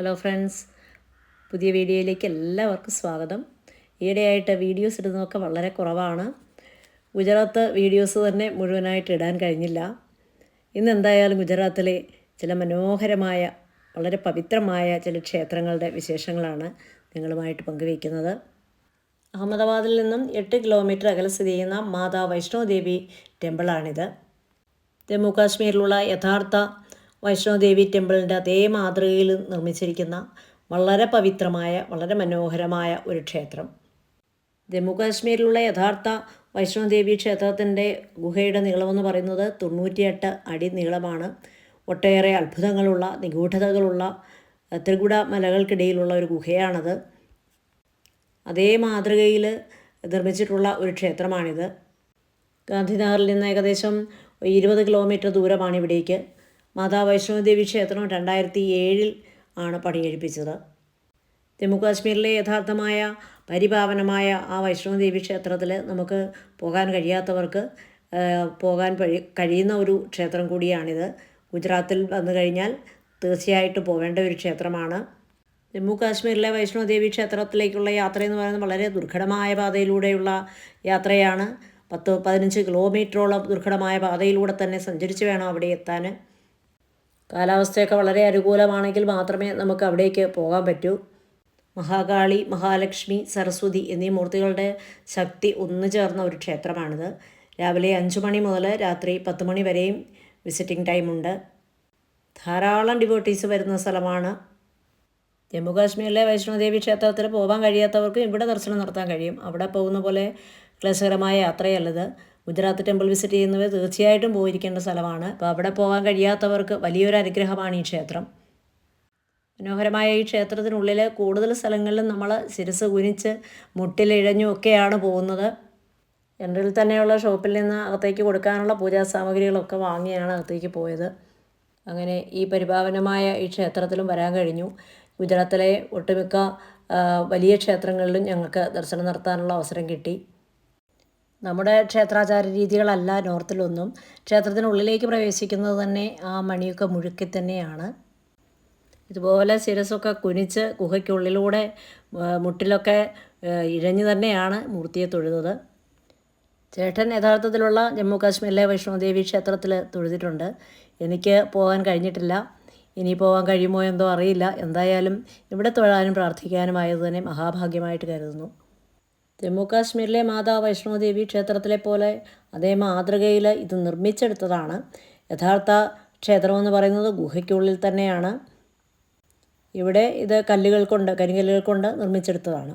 Hello friends പുതിയ വീഡിയോയിലേക്ക് എല്ലാവർക്കും സ്വാഗതം. ഈയിടെയായിട്ട് വീഡിയോസ് ഇടുന്നതൊക്കെ വളരെ കുറവാണ്. ഗുജറാത്ത് വീഡിയോസ് തന്നെ മുഴുവനായിട്ട് ഇടാൻ കഴിഞ്ഞില്ല. ഇന്ന് എന്തായാലും ഗുജറാത്തിലെ ചില മനോഹരമായ വളരെ പവിത്രമായ ചില ക്ഷേത്രങ്ങളുടെ വിശേഷങ്ങളാണ് നിങ്ങളുമായിട്ട് പങ്കുവയ്ക്കുന്നത്. അഹമ്മദാബാദിൽ നിന്നും എട്ട് കിലോമീറ്റർ അകലെ സ്ഥിതി ചെയ്യുന്ന മാതാ വൈഷ്ണോദേവി ടെമ്പിളാണിത്. ജമ്മു കാശ്മീരിലുള്ള യഥാർത്ഥ വൈഷ്ണോദേവി ടെമ്പിളിന്റെ അതേ മാതൃകയിൽ നിർമ്മിച്ചിരിക്കുന്ന വളരെ പവിത്രമായ വളരെ മനോഹരമായ ഒരു ക്ഷേത്രം. ജമ്മു കാശ്മീരിലുള്ള യഥാർത്ഥ വൈഷ്ണോദേവി ക്ഷേത്രത്തിന്റെ ഗുഹയുടെ നീളമെന്ന് പറയുന്നത് തൊണ്ണൂറ്റിയെട്ട് അടി നീളമാണ്. ഒട്ടേറെ അത്ഭുതങ്ങളുള്ള നിഗൂഢതകളുള്ള ത്രികുട മലകൾക്കിടയിലുള്ള ഒരു ഗുഹയാണത്. അതേ മാതൃകയിൽ നിർമ്മിച്ചിട്ടുള്ള ഒരു ക്ഷേത്രമാണിത്. ഗാന്ധിനഗറിൽ നിന്ന് ഏകദേശം ഇരുപത് കിലോമീറ്റർ ദൂരമാണ് ഇവിടേക്ക്. മാതാ വൈഷ്ണോദേവി ക്ഷേത്രം രണ്ടായിരത്തി ഏഴിൽ ആണ് പണിയെഴുപ്പിച്ചത് ജമ്മു കാശ്മീരിലെ യഥാർത്ഥമായ പരിപാവനമായ ആ വൈഷ്ണോദേവി ക്ഷേത്രത്തിൽ നമുക്ക് പോകാൻ കഴിയാത്തവർക്ക് പോകാൻ കഴിയുന്ന ഒരു ക്ഷേത്രം കൂടിയാണിത്. ഗുജറാത്തിൽ വന്നു കഴിഞ്ഞാൽ തീർച്ചയായിട്ടും പോകേണ്ട ഒരു ക്ഷേത്രമാണ്. ജമ്മു കാശ്മീരിലെ വൈഷ്ണോദേവി ക്ഷേത്രത്തിലേക്കുള്ള യാത്ര എന്ന് പറയുന്നത് വളരെ ദുർഘടമായ പാതയിലൂടെയുള്ള യാത്രയാണ്. പത്ത് പതിനഞ്ച് കിലോമീറ്ററോളം ദുർഘടമായ പാതയിലൂടെ തന്നെ സഞ്ചരിച്ച് വേണം അവിടെ എത്താൻ. കാലാവസ്ഥയൊക്കെ വളരെ അനുകൂലമാണെങ്കിൽ മാത്രമേ നമുക്ക് അവിടേക്ക് പോകാൻ പറ്റൂ. മഹാകാളി മഹാലക്ഷ്മി സരസ്വതി എന്നീ മൂർത്തികളുടെ ശക്തി ഒന്നു ചേർന്ന ഒരു ക്ഷേത്രമാണിത്. രാവിലെ അഞ്ച് മണി മുതൽ രാത്രി പത്ത് മണി വരെയും വിസിറ്റിംഗ് ടൈമുണ്ട് ധാരാളം ഡിവോട്ടീസ് വരുന്ന സ്ഥലമാണ്. ജമ്മുകാശ്മീരിലെ വൈഷ്ണോദേവി ക്ഷേത്രത്തിൽ പോകാൻ കഴിയാത്തവർക്കും ഇവിടെ ദർശനം നടത്താൻ കഴിയും. അവിടെ പോകുന്ന പോലെ ക്ലേശകരമായ യാത്രയല്ലത്. ഗുജറാത്ത് ടെമ്പിൾ വിസിറ്റ് ചെയ്യുന്നവർ തീർച്ചയായിട്ടും പോയിരിക്കേണ്ട സ്ഥലമാണ്. അപ്പോൾ അവിടെ പോകാൻ കഴിയാത്തവർക്ക് വലിയൊരു അനുഗ്രഹമാണ് ഈ ക്ഷേത്രം. മനോഹരമായ ഈ ക്ഷേത്രത്തിനുള്ളിൽ കൂടുതൽ സ്ഥലങ്ങളിലും നമ്മൾ ശിരസ് കുനിച്ച് മുട്ടിലിഴഞ്ഞും ഒക്കെയാണ് പോകുന്നത്. എന്റെ തന്നെയുള്ള ഷോപ്പിൽ നിന്ന് അകത്തേക്ക് കൊടുക്കാനുള്ള പൂജാ സാമഗ്രികളൊക്കെ വാങ്ങിയാണ് അകത്തേക്ക് പോയത്. അങ്ങനെ ഈ പരിപാവനമായ ഈ ക്ഷേത്രത്തിലും വരാൻ കഴിഞ്ഞു. ഗുജറാത്തിലെ ഒട്ടുമിക്ക വലിയ ക്ഷേത്രങ്ങളിലും ഞങ്ങൾക്ക് ദർശനം നടത്താനുള്ള അവസരം കിട്ടി. നമ്മുടെ ക്ഷേത്രാചാര രീതികളല്ല നോർത്തിലൊന്നും. ക്ഷേത്രത്തിനുള്ളിലേക്ക് പ്രവേശിക്കുന്നത് തന്നെ ആ മണിയൊക്കെ മുഴുക്കി തന്നെയാണ്. ഇതുപോലെ ശിരസൊക്കെ കുനിച്ച് ഗുഹയ്ക്കുള്ളിലൂടെ മുട്ടിലൊക്കെ ഇഴഞ്ഞു തന്നെയാണ് മൂർത്തിയെ തൊഴുന്നത്. ചേട്ടൻ യഥാർത്ഥത്തിലുള്ള ജമ്മു കാശ്മീരിലെ വൈഷ്ണോദേവി ക്ഷേത്രത്തിൽ തൊഴുതിട്ടുണ്ട്. എനിക്ക് പോകാൻ കഴിഞ്ഞിട്ടില്ല. ഇനി പോകാൻ കഴിയുമോ എന്തോ അറിയില്ല. എന്തായാലും ഇവിടെ തൊഴാനും പ്രാർത്ഥിക്കാനുമായത് തന്നെ മഹാഭാഗ്യമായിട്ട് കരുതുന്നു. ജമ്മു കാശ്മീരിലെ മാതാ വൈഷ്ണോദേവി ക്ഷേത്രത്തിലെ പോലെ അതേ മാതൃകയിൽ ഇത് നിർമ്മിച്ചെടുത്തതാണ്. യഥാർത്ഥ ക്ഷേത്രമെന്ന് പറയുന്നത് ഗുഹയ്ക്കുള്ളിൽ തന്നെയാണ്. ഇവിടെ ഇത് കല്ലുകൾ കൊണ്ട് കരിങ്കല്ലുകൾ കൊണ്ട് നിർമ്മിച്ചെടുത്തതാണ്.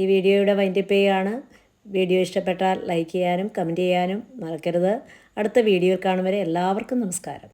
ഈ വീഡിയോയുടെ വൈൻഡപ്പ് ചെയ്യുകയാണ് വീഡിയോ ഇഷ്ടപ്പെട്ടാൽ ലൈക്ക് ചെയ്യാനും കമന്റ് ചെയ്യാനും മറക്കരുത്. അടുത്ത വീഡിയോയിൽ കാണും വരെ എല്ലാവർക്കും നമസ്കാരം.